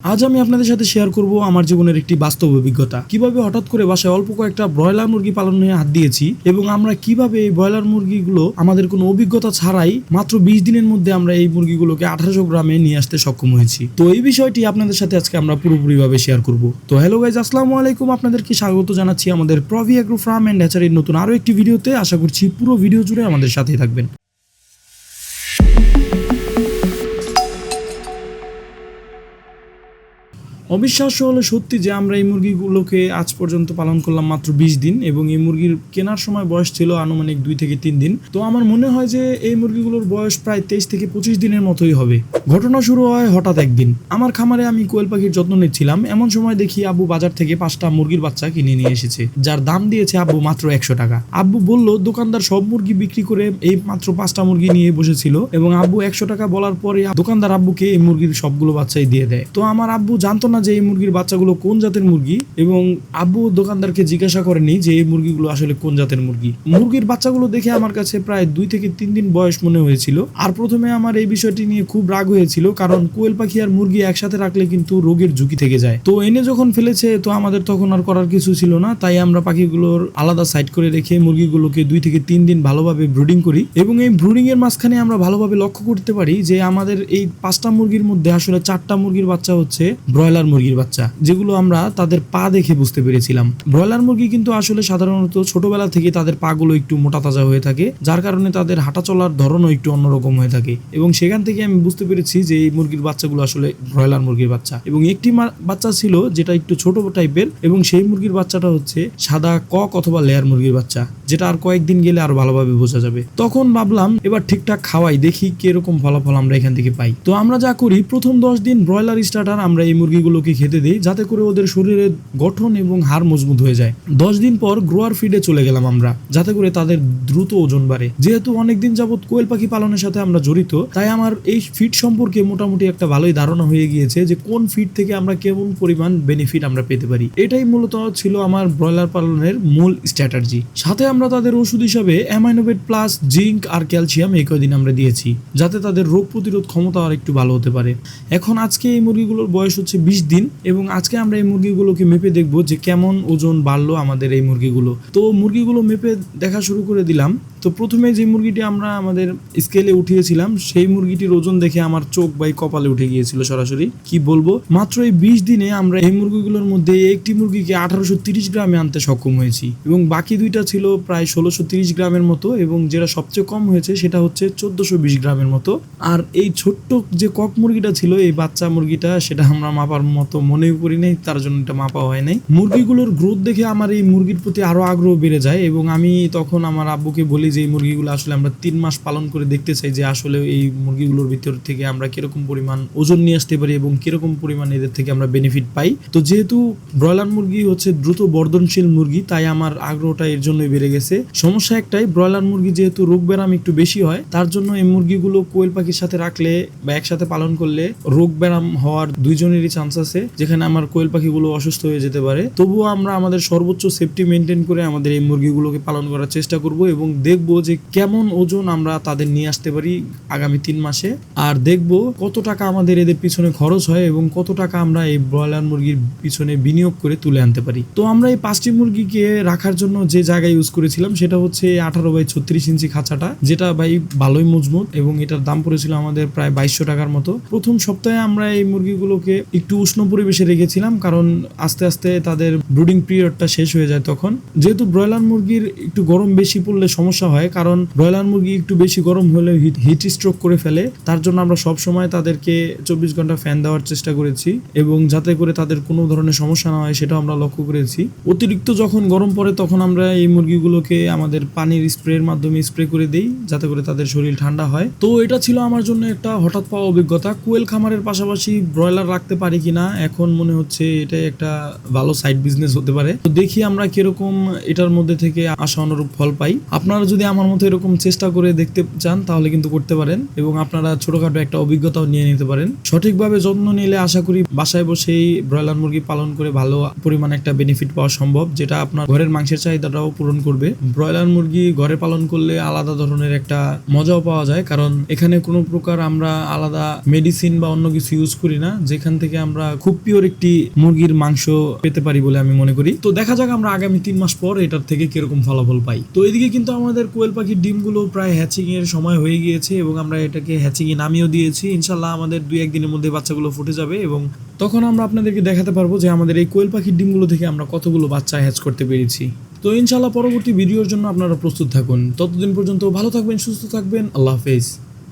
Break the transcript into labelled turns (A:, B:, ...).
A: আজ আমি আপনাদের সাথে শেয়ার করব আমার জীবনের একটি বাস্তব অভিজ্ঞতা। কীভাবে হঠাৎ করে বাসায় অল্প কয়েকটা ব্রয়লার মুরগি পালনে হাত দিয়েছি এবং আমরা কীভাবে এই ব্রয়লার মুরগিগুলো আমাদের কোনো অভিজ্ঞতা ছাড়াই মাত্র বিশ দিনের মধ্যে আমরা এই মুরগিগুলোকে আঠারোশো গ্রামে নিয়ে আসতে সক্ষম হয়েছি। তো এই বিষয়টি আপনাদের সাথে আজকে আমরা পুরোপুরিভাবে শেয়ার করব। তো হ্যালো গাইজ আসসালামু আলাইকুম আপনাদেরকে স্বাগত জানাচ্ছি আমাদের প্রভি অ্যাগ্রো ফার্ম অ্যান্ড হ্যাচারির নতুন আরও একটি ভিডিওতে আশা করছি পুরো ভিডিও জুড়ে আমাদের সাথেই থাকবেন। অবিশ্বাস্য হলে সত্যি যে আমরা এই মুরগিগুলোকে আজ পর্যন্ত পালন করলাম মাত্র বিশ দিন এবং এই মুরগির কেনার সময় বয়স ছিল আনুমানিক দুই থেকে তিন দিন। তো আমার মনে হয় যে এই মুরগিগুলোর বয়স প্রায় তেইশ থেকে পঁচিশ দিনের মতোই হবে। ঘটনা শুরু হয় হঠাৎ একদিন। আমার খামারে আমি কোয়েল পাখির যত্ন নিচ্ছিলাম। এমন সময় দেখি আব্বু বাজার থেকে পাঁচটা মুরগির বাচ্চা কিনে নিয়ে এসেছে, যার দাম দিয়েছে আব্বু মাত্র একশো টাকা। আব্বু বলল, দোকানদার সব মুরগি বিক্রি করে এই মাত্র পাঁচটা মুরগি নিয়ে বসেছিল এবং আব্বু একশো টাকা বলার পরে দোকানদার আব্বুকে এই মুরগির সবগুলো বাচ্চাই দিয়ে দেয়। তো আমার আব্বু জানতো না যে এই মুরগির বাচ্চাগুলো কোন জাতের মুরগি? এবং আব্বু দোকানদারকে জিজ্ঞাসা করেনি যে এই মুরগিগুলো আসলে কোন জাতের মুরগি? মুরগির বাচ্চাগুলো দেখে আমার কাছে প্রায় দুই থেকে তিন দিন বয়স মনে হয়েছিল। আর প্রথমে আমার এই বিষয়টি নিয়ে খুব রাগ হয়েছিল, কারণ কোয়েল পাখি আর মুরগি একসাথে রাখলে কিন্তু রোগের ঝুঁকি থেকে যায়। তো এনে যখন ফেলেছে, তো আমাদের তখন আর করার কিছু ছিল না। তাই আমরা পাখিগুলোর আলাদা সাইড করে রেখে মুরগিগুলোকে দুই থেকে তিন দিন ভালোভাবে ব্রুডিং করি। এবং এই ব্রুডিং এর মাঝখানে আমরা ভালোভাবে লক্ষ্য করতে পারি যে আমাদের এই পাঁচটা মুরগির মধ্যে আসলে চারটা মুরগির বাচ্চা হচ্ছে ব্রয়লার মুরগির বাচ্চা, যেগুলো আমরা তাদের পা দেখে বুঝতে পেরেছিলাম। ব্রয়লার মুরগি কিন্তু আসলে সাধারণত ছোটবেলা থেকে তাদের পাগুলো একটু মোটা তাজা হয়ে থাকে, যার কারণে তাদের হাঁটা চলার ধরনও একটু অন্যরকম হয়ে থাকে। এবং সেখান থেকে আমি বুঝতে পেরেছি যে এই মুরগির বাচ্চাগুলো আসলে ব্রয়লার মুরগির বাচ্চা। এবং একটি বাচ্চা ছিল যেটা একটু ছোট টাইপের, এবং সেই মুরগির বাচ্চাটা হচ্ছে সাদা কক অথবা লেয়ার মুরগির বাচ্চা, যেটা আর কয়েকদিন গেলে আরও ভালোভাবে বোঝা যাবে। তখন ভাবলাম, এবার ঠিকঠাক খাওয়াই, দেখি কীরকম ফলাফল আমরা এখান থেকে পাই। তো আমরা যা করি, প্রথম দশ দিন ব্রয়লার স্টার্টার আমরা এই মুরগিগুলোকে খেতে দিই, যাতে করে ওদের শরীরের গঠন এবং হাড় মজবুত হয়ে যায়। দশ দিন পর গ্রোয়ার ফিডে চলে গেলাম আমরা, যাতে করে তাদের দ্রুত ওজন বাড়ে। যেহেতু অনেকদিন যাবত কোয়েল পাখি পালনের সাথে আমরা জড়িত, তাই আমার এই ফিড সম্পর্কে মোটামুটি একটা ভালোই ধারণা হয়ে গিয়েছে যে কোন ফিড থেকে আমরা কেমন পরিমাণ বেনিফিট আমরা পেতে পারি। এটাই মূলত ছিল আমার ব্রয়লার পালনের মূল স্ট্র্যাটাজি সাথে আমরা তাদের ওষুধ হিসাবে অ্যামাইনোভেট প্লাস জিঙ্ক আর ক্যালসিয়াম এই কয়দিন আমরা দিয়েছি, যাতে তাদের রোগ প্রতিরোধ ক্ষমতা আর একটু ভালো হতে পারে। এখন আজকে এই মুরগিগুলোর বয়স হচ্ছে বিশ দিন এবং আজকে আমরা এই মুরগিগুলোকে মেপে দেখব যে কেমন ওজন বাড়লো আমাদের এই মুরগিগুলো। তো মুরগিগুলো মেপে দেখা শুরু করে দিলাম। তো প্রথমে যে মুরগিটি আমরা আমাদের স্কেলে উঠিয়েছিলাম, সেই মুরগিটির ওজন দেখে আমার চোখ বাই কপালে উঠে গিয়েছিল সরাসরি। কি বলব? মাত্র এই বিশ দিনে আমরা এই মুরগিগুলোর মধ্যে একটি মুরগিকে আঠারোশো তিরিশ গ্রামে আনতে সক্ষম হয়েছি এবং বাকি দুইটা ছিল প্রায় ষোলোশো তিরিশ গ্রামের মতো এবং যেটা সবচেয়ে কম হয়েছে সেটা হচ্ছে চোদ্দশো বিশ গ্রামের মতো। আর এই ছোট্ট যে কক মুরগিটা ছিল, এই বাচ্চা মুরগিটা সেটা আমরা মাপার মতো মনেও করি নাই, তার জন্য এটা মাপা হয় নাই। মুরগিগুলোর গ্রোথ দেখে আমার এই মুরগির প্রতি আরও আগ্রহ বেড়ে যায় এবং আমি তখন আমার আব্বুকে বলি যে এই মুরগিগুলো আসলে আমরা তিন মাস পালন করে দেখতে চাই যে আসলে এই মুরগিগুলোর ভিতর থেকে আমরা কীরকম পরিমাণ ওজন নিয়ে আসতে পারি এবং কীরকম পরিমাণ এদের থেকে আমরা বেনিফিট পাই। তো যেহেতু ব্রয়লার মুরগি হচ্ছে দ্রুত বর্ধনশীল মুরগি, তাই আমার আগ্রহটা এর জন্যই বেড়ে গেছে। সমস্যা একটাই, ব্রয়লার মুরগি যেহেতু রোগ ব্যারাম একটু বেশি হয়, তার জন্য এই মুরগিগুলো কোয়েল পাখির সাথে রাখলে বা একসাথে পালন করলে রোগ ব্যারাম হওয়ার দুইজনেরই চান্স আছে, যেখানে আমার কোয়েল পাখিগুলো অসুস্থ হয়ে যেতে পারে। তবুও আমরা আমাদের সর্বোচ্চ সেফটি মেনটেন করে আমাদের এই মুরগিগুলোকে পালন করার চেষ্টা করব এবং দেখব যে কেমন ওজন আমরা তাদের নিয়ে আসতে পারি আগামী তিন মাসে। আর দেখব কত টাকা আমাদের এদের পিছনে খরচ হয় এবং কত টাকা আমরা এই ব্রয়লার মুরগির পিছনে বিনিয়োগ করে তুলে আনতে পারি। তো আমরা এই পাঁচটি মুরগিকে রাখার জন্য যে জায়গা ইউজ করেছিলাম সেটা হচ্ছে আঠারো বাই ছত্রিশ ইঞ্চি খাঁচাটা, যেটা ভাই ভালোই মজবুত এবং এটার দাম পড়েছিল আমাদের প্রায় বাইশশো টাকার মতো। প্রথম সপ্তাহে আমরা এই মুরগিগুলোকে একটু উষ্ণ পরিবেশে রেখেছিলাম কারণ আস্তে আস্তে তাদের ব্রুডিং পিরিয়ডটা শেষ হয়ে যায় তখন। যেহেতু ব্রয়লার মুরগির একটু গরম বেশি পড়লে সমস্যা হয়, কারণ ব্রয়লার মুরগি একটু বেশি গরম হলে হিট স্ট্রোক করে ফেলে। তার জন্য আমরা সব সময় তাদেরকে চব্বিশ ঘণ্টা ফ্যান দেওয়ার চেষ্টা করেছি এবং যাতে করে তাদের কোনো ধরনের সমস্যা না হয়, সেটাও আমরা লক্ষ্য করেছি। অতিরিক্ত যখন গরম পড়ে, তখন আমরা এই মুরগিগুলোকে আমাদের পানির স্প্রের মাধ্যমে স্প্রে করে দেই, যাতে করে তাদের শরীর ঠান্ডা হয়। তো এটা ছিল আমার জন্য একটা হঠাৎ পাওয়া অভিজ্ঞতা। কুয়েল খামারের পাশাপাশি ব্রয়লার রাখতে পারি কিনা, এখন মনে হচ্ছে এটাই একটা ভালো সাইড বিজনেস হতে পারে। তো দেখি আমরা কীরকম এটার মধ্যে থেকে আশা অনুরূপ ফল পাই। আপনারা যদি যদি আমার মতো এরকম চেষ্টা করে দেখতে চান, তাহলে কিন্তু করতে পারেন এবং আপনারা ছোটখাটো একটা অভিজ্ঞতাও নিয়ে নিতে পারেন। সঠিকভাবে যত্ন নিলে আশা করি বাসায় বসেই ব্রয়লার মুরগি পালন করে ভালো পরিমাণে একটা বেনিফিট পাওয়া সম্ভব, যেটা আপনার ঘরের মাংসের চাহিদাটাও পূরণ করবে। ব্রয়লার মুরগি ঘরে পালন করলে আলাদা ধরনের একটা মজাও পাওয়া যায়, কারণ এখানে কোনো প্রকার আমরা আলাদা মেডিসিন বা অন্য কিছু ইউজ করি না, যেখান থেকে আমরা খুব পিওর একটি মুরগির মাংস পেতে পারি বলে আমি মনে করি। তো দেখা যাক আমরা আগামী তিন মাস পর এটার থেকে কীরকম ফলাফল পাই। তো এদিকে কিন্তু আমাদের কোয়েল পাখির ডিমগুলো প্রায় হ্যাচিংয়ের সময় হয়ে গিয়েছে এবং আমরা এটাকে হ্যাচিংয়ে নামিয়েও দিয়েছি। ইনশাল্লাহ আমাদের দুই একদিনের মধ্যে বাচ্চাগুলো ফুটে যাবে এবং তখন আমরা আপনাদেরকে দেখাতে পারব যে আমাদের এই কোয়েল পাখির ডিমগুলো থেকে আমরা কতগুলো বাচ্চা হ্যাচ করতে পেরেছি। তো ইনশাল্লাহ পরবর্তী ভিডিওর জন্য আপনারা প্রস্তুত থাকুন। ততদিন পর্যন্ত ভালো থাকবেন, সুস্থ থাকবেন। আল্লাহ হাফেজ।